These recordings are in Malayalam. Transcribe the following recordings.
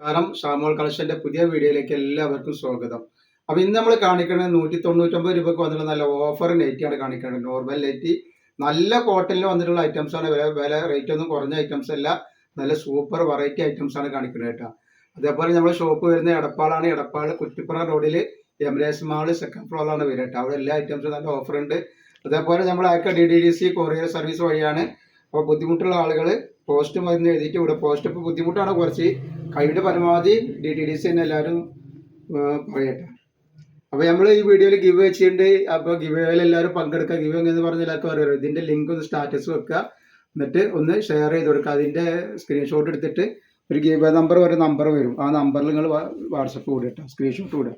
കാരണം ഷാമോൾ കളക്ഷന്റെ പുതിയ വീഡിയോയിലേക്ക് എല്ലാവർക്കും സ്വാഗതം. അപ്പൊ ഇന്ന് നമ്മൾ കാണിക്കുന്നത് നൂറ്റി തൊണ്ണൂറ്റൊമ്പത് രൂപക്ക് വന്നിട്ടുള്ള നല്ല ഓഫർ നെറ്റിയാണ് കാണിക്കുന്നത്. നോർമൽ നെറ്റി നല്ല കോട്ടണിൽ വന്നിട്ടുള്ള ഐറ്റംസ് ആണ്. വില വില റേറ്റ് ഒന്നും കുറഞ്ഞ ഐറ്റംസ് അല്ല. നല്ല സൂപ്പർ വെറൈറ്റി ഐറ്റംസ് ആണ് കാണിക്കുന്നത് കേട്ടോ. അതേപോലെ നമ്മുടെ ഷോപ്പ് വരുന്ന എടപ്പാളാണ്. എടപ്പാൾ കുറ്റിപ്പുറ റോഡിൽ എംരേസ് മാൾ സെക്കൻഡ് ഫ്ലോറിലാണ് വരിക കേട്ടോ. അവിടെ എല്ലാ ഐറ്റംസും നല്ല ഓഫർ ഉണ്ട്. അതേപോലെ നമ്മൾ അയക്ക D D D C courier service വഴിയാണ് അപ്പോൾ ബുദ്ധിമുട്ടുള്ള ആളുകൾ പോസ്റ്റ് മരുന്ന് എഴുതിയിട്ട് ഇവിടെ പോസ്റ്റ് ഇപ്പോൾ ബുദ്ധിമുട്ടാണ് കുറച്ച്. കഴിയുടെ പരമാവധി ഡി ടി ഡി സി തന്നെ എല്ലാവരും പറയട്ടെ. അപ്പോൾ നമ്മൾ ഈ വീഡിയോയിൽ ഗിവ് വെച്ചിട്ടുണ്ട്. അപ്പോൾ ഗിവേയിൽ എല്ലാവരും പങ്കെടുക്കുക. ഗിവ് എന്ന് പറഞ്ഞ എല്ലാവർക്കും അറിയാം ഇതിന്റെ ലിങ്ക് ഒന്ന് സ്റ്റാറ്റസ് വെക്കുക. എന്നിട്ട് ഒന്ന് ഷെയർ ചെയ്ത് കൊടുക്കുക. അതിന്റെ സ്ക്രീൻഷോട്ട് എടുത്തിട്ട് ഒരു ഗിവ് നമ്പർ ഒരു നമ്പർ വരും. ആ നമ്പറിൽ നിങ്ങൾ വാട്സപ്പ് കൂടെ കേട്ടോ സ്ക്രീൻഷോട്ട് കൂടെ.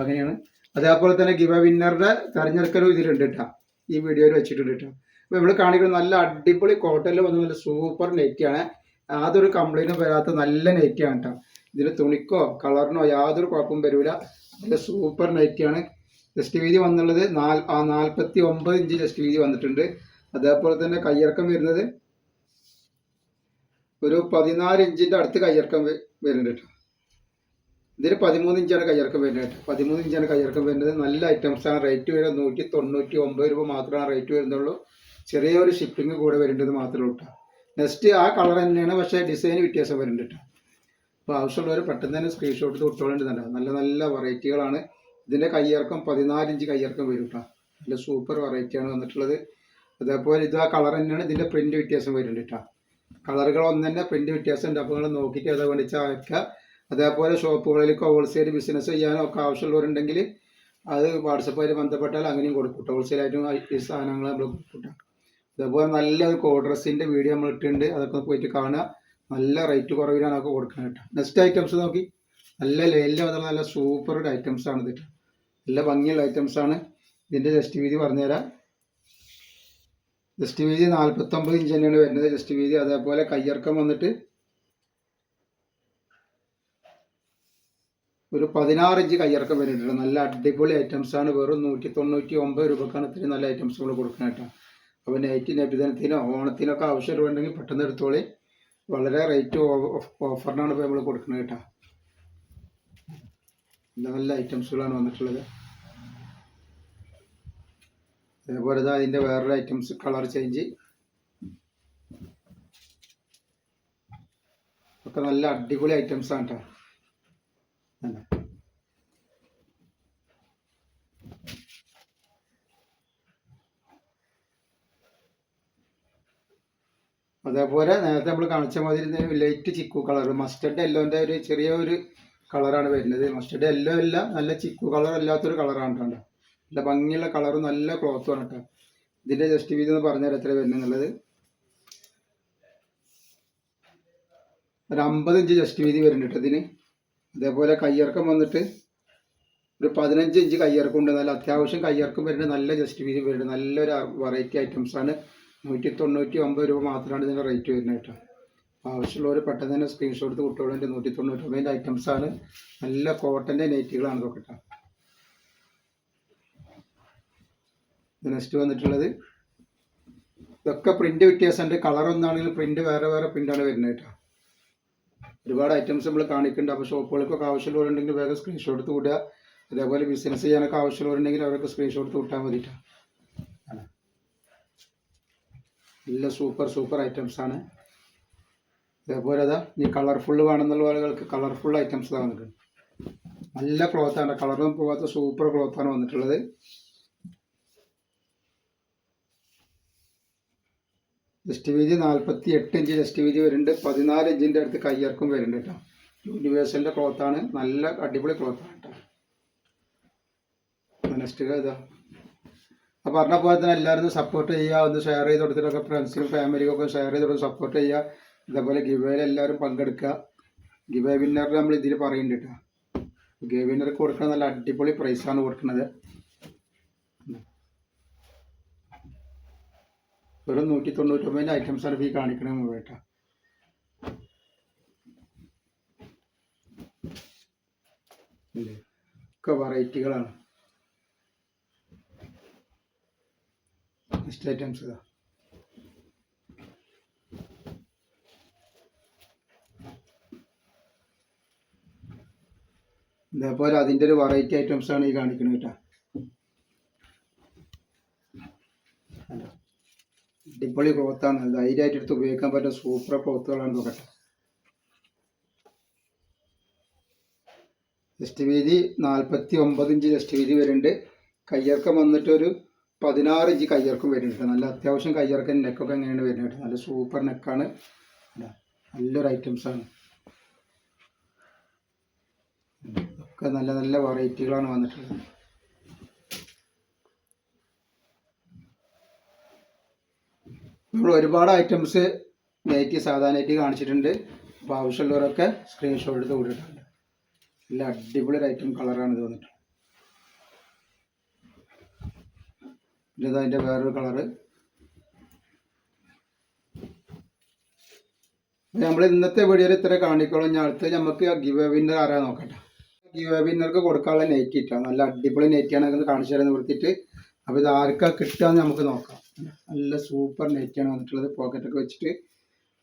അങ്ങനെയാണ്. അതേപോലെ തന്നെ ഗിവ വിന്നറുടെ തെരഞ്ഞെടുക്കലും ഇതിലുണ്ട് കേട്ടോ ഈ വീഡിയോയിൽ വെച്ചിട്ടുണ്ട് കേട്ടോ അപ്പോൾ ഇവിടെ കാണിക്കുന്നത് നല്ല അടിപൊളി കോട്ടണിൽ വന്ന നല്ല സൂപ്പർ നെറ്റിയാണ് യാതൊരു കംപ്ലൈന്റും വരാത്ത നല്ല നെറ്റിയാണ് കേട്ടോ ഇതിന് തുണിക്കോ കളറിനോ യാതൊരു കുഴപ്പവും വരില്ല നല്ല സൂപ്പർ നെറ്റാണ് ജസ്റ്റ് വീതി വന്നുള്ളത് നാൽപ്പത്തി ഒമ്പത് ഇഞ്ച് ജസ്റ്റ് വീതി വന്നിട്ടുണ്ട്. അതേപോലെ തന്നെ കയ്യിറക്കം വരുന്നത് ഒരു പതിനാല് ഇഞ്ചിന്റെ അടുത്ത് കയ്യിറക്കം വരുന്നുണ്ട് കേട്ടോ ഇതിന് പതിമൂന്ന് ഇഞ്ചാണ് കയ്യിറക്കം വരുന്നത് കേട്ടോ പതിമൂന്ന് ഇഞ്ചാണ് കയ്യിറക്കം വരുന്നത്. നല്ല ഐറ്റംസ് ആണ്. റേറ്റ് വരുന്നത് നൂറ്റി തൊണ്ണൂറ്റി ഒമ്പത് രൂപ മാത്രമാണ് റേറ്റ് വരുന്നുള്ളൂ. ചെറിയൊരു ഷിപ്പിംഗ് കൂടെ വരേണ്ടത് മാത്രമേ ഉള്ളൂ നെക്സ്റ്റ് ആ കളർ തന്നെയാണ് പക്ഷേ ഡിസൈൻ വ്യത്യാസം വരുന്നുണ്ട് അപ്പോൾ ആവശ്യമുള്ളവർ പെട്ടെന്ന് തന്നെ സ്ക്രീൻഷോട്ട് തൊട്ടോളേണ്ടതുണ്ട് നല്ല നല്ല വെറൈറ്റികളാണ് ഇതിന്റെ കയ്യിറക്കം പതിനാല് ഇഞ്ച് കയ്യിറക്കം വരും കേട്ടോ നല്ല സൂപ്പർ വെറൈറ്റിയാണ് വന്നിട്ടുള്ളത്. അതേപോലെ ഇത് ആ കളർ തന്നെയാണ് ഇതിന്റെ പ്രിന്റ് വ്യത്യാസം വരുന്നുണ്ട് കേട്ടോ കളറുകൾ ഒന്ന് തന്നെ പ്രിന്റ് വ്യത്യാസം ഉണ്ട്. അപ്പോൾ നിങ്ങൾ നോക്കിയിട്ട് അത് വേണ്ടിച്ച് അയക്കുക അതേപോലെ ഷോപ്പുകളിലേക്ക് ഹോൾസെയിൽ ബിസിനസ് ചെയ്യാനോ ഒക്കെ ആവശ്യമുള്ളവരുണ്ടെങ്കിൽ അത് വാട്സപ്പായിട്ട് ബന്ധപ്പെട്ടാൽ അങ്ങനെയും കൊടുക്കും ഹോൾസെയിലായിട്ടും ഈ സാധനങ്ങൾ നമ്മൾ കൊടുക്കും അതേപോലെ നല്ല ഒരു ഡ്രസ്സിന്റെ വീഡിയോ നമ്മൾ ഇട്ടിട്ടുണ്ട്. അതൊക്കെ പോയിട്ട് കാണുക. നല്ല റേറ്റ് കുറവിലാണ് അതൊക്കെ കൊടുക്കുന്നത് കേട്ടോ. നെക്സ്റ്റ് ഐറ്റംസ് നോക്കി. നല്ല ലേലിൽ അതുപോലെ നല്ല സൂപ്പർ ഐറ്റംസ് ആണ് ഇത് നല്ല ഭംഗിയുള്ള ഐറ്റംസ് ആണ്. ഇതിന്റെ ജസ്റ്റ് വീതി പറഞ്ഞുതരാം. ജസ്റ്റ് വീതി നാൽപ്പത്തൊമ്പത് ഇഞ്ച് തന്നെയാണ് വരുന്നത്. ജസ്റ്റ് വീതി അതേപോലെ കയ്യിറക്കം വന്നിട്ട് ഒരു പതിനാറ് ഇഞ്ച് കയ്യിറക്കം വരുന്നുണ്ട് നല്ല അടിപൊളി ഐറ്റംസ് ആണ്. വെറും നൂറ്റി തൊണ്ണൂറ്റി ഒമ്പത് രൂപക്കാണ് ഇത്രയും നല്ല ഐറ്റംസ് നമ്മൾ കൊടുക്കുന്നത് കേട്ടോ. അപ്പോൾ നൈറ്റ് ഒക്കെ ആവശ്യം ഉണ്ടെങ്കിൽ പെട്ടെന്ന് എടുത്തോളി. വളരെ റേറ്റ് ഓഫറിനാണ് ഇപ്പോൾ നമ്മൾ കൊടുക്കുന്നത് കേട്ടോ. നല്ല ഐറ്റംസുകളാണ് വന്നിട്ടുള്ളത്. അതേപോലെ തന്നെ അതിന്റെ വേറൊരു ഐറ്റംസ് കളർ ചേഞ്ച് ഒക്കെ നല്ല അടിപൊളി ഐറ്റംസ് ആണ് കേട്ടോ അല്ല. അതേപോലെ നേരത്തെ നമ്മൾ കാണിച്ച മാതിരി ലൈറ്റ് ചിക്കു കളർ. മസ്റ്റർഡ് യെല്ലോന്റെ ഒരു ചെറിയ ഒരു കളറാണ് വരുന്നത്. മസ്റ്റർഡ് യെല്ലോ അല്ല നല്ല ചിക്കു കളർ അല്ലാത്തൊരു കളറാണ് കേട്ടോ. നല്ല ഭംഗിയുള്ള കളറും നല്ല ക്ലോത്തുമാണ് കേട്ടോ. ഇതിന്റെ ജസ്റ്റ് വീതി എന്ന് പറഞ്ഞാൽ എത്ര വരുന്നുള്ളത്. ഒരു അമ്പത് ഇഞ്ച് ജസ്റ്റ് വീതി വരുന്നുണ്ട് ഇതിന്. അതേപോലെ കയ്യിറക്കം വന്നിട്ട് ഒരു പതിനഞ്ച് ഇഞ്ച് കയ്യിറക്കം ഉണ്ട്. നല്ല അത്യാവശ്യം കയ്യിറക്കം വരുന്നുണ്ട്. നല്ല ജസ്റ്റ് വീതി വരുന്നുണ്ട്. നല്ലൊരു വെറൈറ്റി ഐറ്റംസ് ആണ്. നൂറ്റി തൊണ്ണൂറ്റി ഒമ്പത് രൂപ മാത്രമാണ് ഇതിന്റെ റേറ്റ് വരുന്നത് കേട്ടോ. ആവശ്യമുള്ളവർ പെട്ടെന്ന് തന്നെ സ്ക്രീൻഷോട്ട് എടുത്ത് കുട്ടികളുടെ നൂറ്റി തൊണ്ണൂറ്റി ഒമ്പതിന്റെ ഐറ്റംസ് ആണ്. നല്ല കോട്ടന്റെ നെറ്റുകളാണ് ഇതൊക്കെ കേട്ടോ. നെക്സ്റ്റ് വന്നിട്ടുള്ളത്. ഇതൊക്കെ പ്രിന്റ് വ്യത്യാസമുണ്ട് കളർ ഒന്നാണെങ്കിലും പ്രിന്റ് വേറെ വേറെ പ്രിന്റാണ് വരുന്നത് കേട്ടോ. ഒരുപാട് ഐറ്റംസ് നമ്മൾ കാണിക്കുന്നുണ്ട്. അപ്പോൾ ഷോപ്പുകൾക്കൊക്കെ ആവശ്യമുള്ളവരുണ്ടെങ്കിൽ വേഗം സ്ക്രീൻഷോട്ട് എടുത്ത് വിടുക. അതേപോലെ ബിസിനസ് ചെയ്യാനൊക്കെ ആവശ്യമുള്ളവരുണ്ടെങ്കിൽ അവരൊക്കെ സ്ക്രീൻഷോട്ട് എടുത്ത് വിട്ടാൽ മതി കേട്ടോ ആണ്. നല്ല സൂപ്പർ സൂപ്പർ ഐറ്റംസ് ആണ്. അതേപോലെ അതാ ഈ കളർഫുൾ വേണമെന്നുള്ള ആളുകൾക്ക് കളർഫുൾ ഐറ്റംസ് ഇതാ വന്നിട്ടുണ്ട്. നല്ല ക്ലോത്താണ് കളറൊന്നും പോകാത്ത സൂപ്പർ ക്ലോത്താണ് വന്നിട്ടുള്ളത്. ജസ്റ്റ് വീതി നാൽപ്പത്തി എട്ട് ഇഞ്ച് ജസ്റ്റ് വീതി വരുന്നുണ്ട്. പതിനാല് ഇഞ്ചിന്റെ അടുത്ത് കയ്യിറക്കും വരുന്നുണ്ട് കേട്ടോ. യൂണിവേഴ്സലിന്റെ ക്ലോത്താണ് നല്ല അടിപൊളി ക്ലോത്താണ് കേട്ടോ. നെക്സ്റ്റ് ഇതാ. അപ്പോൾ പറഞ്ഞ പോലെ തന്നെ എല്ലാവരും സപ്പോർട്ട് ചെയ്യുക ഒന്ന് ഷെയർ ചെയ്ത് കൊടുത്തിട്ടൊക്കെ ഫ്രണ്ട്സിനും ഫാമിലിക്കും ഒക്കെ ഷെയർ ചെയ്ത് കൊടുത്ത് സപ്പോർട്ട് ചെയ്യുക. ഇതേപോലെ ഗിവേയിൽ എല്ലാവരും പങ്കെടുക്കുക. ഗിവേ വിന്നർ നമ്മൾ ഇതിൽ പറയുന്നുണ്ട് കേട്ടോ ഗിവേ വിന്നർക്ക് കൊടുക്കുന്ന നല്ല അടിപൊളി പ്രൈസാണ് കൊടുക്കുന്നത് വെറും നൂറ്റി തൊണ്ണൂറ്റൊമ്പതിന്റെ ഐറ്റംസാണ് ഇപ്പോൾ ഈ മുഴുവേട്ട കേട്ടോ ഇല്ലേ? ഒക്കെ വെറൈറ്റികളാണ് നെക്സ്റ്റ് ഐറ്റംസ് ഇതാ. ഇതേപോലെ അതിന്റെ ഒരു വെറൈറ്റി ഐറ്റംസ് ആണ് ഈ കാണിക്കുന്നത് കേട്ടോ? അടിപൊളി ക്ലോത്താണ് ധൈര്യമായിട്ട് എടുത്ത് ഉപയോഗിക്കാൻ പറ്റുന്ന സൂപ്പർ ക്ലോത്തുകളാണ് നോക്കട്ടെ ജസ്റ്റ് വീതി നാൽപ്പത്തി ഒമ്പത് ഇഞ്ച് ജസ്റ്റ് വീതി വരുന്നുണ്ട്. കയ്യിറക്കം വന്നിട്ട് ഒരു പതിനാറ് ഇഞ്ച് കയ്യിറക്കം വരുന്നുണ്ട് നല്ല അത്യാവശ്യം കയ്യർക്കും നെക്കൊക്കെ എങ്ങനെയാണ് വരുന്നത് നല്ല സൂപ്പർ നെക്കാണ് നല്ലൊരു ഐറ്റംസ് ആണ്. ഒക്കെ നല്ല നല്ല വെറൈറ്റികളാണ് വന്നിട്ടുള്ളത്. നമ്മൾ ഒരുപാട് ഐറ്റംസ് നൈറ്റി സാധാരണയായിട്ട് കാണിച്ചിട്ടുണ്ട്. അപ്പോൾ ആവശ്യമുള്ളവരൊക്കെ സ്ക്രീൻഷോട്ട് എടുത്ത് കൂടിയിട്ടുണ്ട് നല്ല അടിപൊളി ഒരു ഐറ്റം കളറാണ് ഇത് വന്നിട്ട് പിന്നെ അതിന്റെ വേറൊരു കളറ്. നമ്മൾ ഇന്നത്തെ വീഡിയോയിൽ ഇത്ര കാണിക്കോളും ഞാൻ അടുത്ത് നമുക്ക് ഗിവ് വിന്നർ ആരാ നോക്കട്ടെ. ഗിവ് വിന്നർക്ക് കൊടുക്കാനുള്ള നെറ്റ് ഇട്ടാണ് നല്ല അടിപൊളി നെറ്റാണ് അത് കാണിച്ചു തരാൻ നിർത്തിയിട്ട് അപ്പോൾ ഇത് ആർക്കാ കിട്ടുകയെന്ന് നമുക്ക് നോക്കാം. നല്ല സൂപ്പർ നെറ്റാണ് വന്നിട്ടുള്ളത്. പോക്കറ്റൊക്കെ വെച്ചിട്ട്.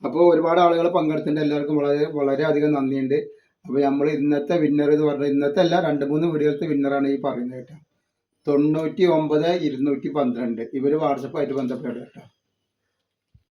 അപ്പോൾ ഒരുപാട് ആളുകൾ പങ്കെടുത്തിട്ടുണ്ട്. എല്ലാവർക്കും വളരെ വളരെയധികം നന്ദിയുണ്ട്. അപ്പോൾ നമ്മൾ ഇന്നത്തെ വിന്നർ എന്ന് പറഞ്ഞാൽ ഇന്നത്തെ അല്ല രണ്ട് മൂന്ന് വീഡിയോയിലത്തെ വിന്നറാണ് ഈ പറയുന്നത് കേട്ടോ. തൊണ്ണൂറ്റി ഒമ്പത് ഇരുന്നൂറ്റി പന്ത്രണ്ട് ഇവർ വാട്സപ്പായിട്ട് ബന്ധപ്പെടുക കേട്ടോ.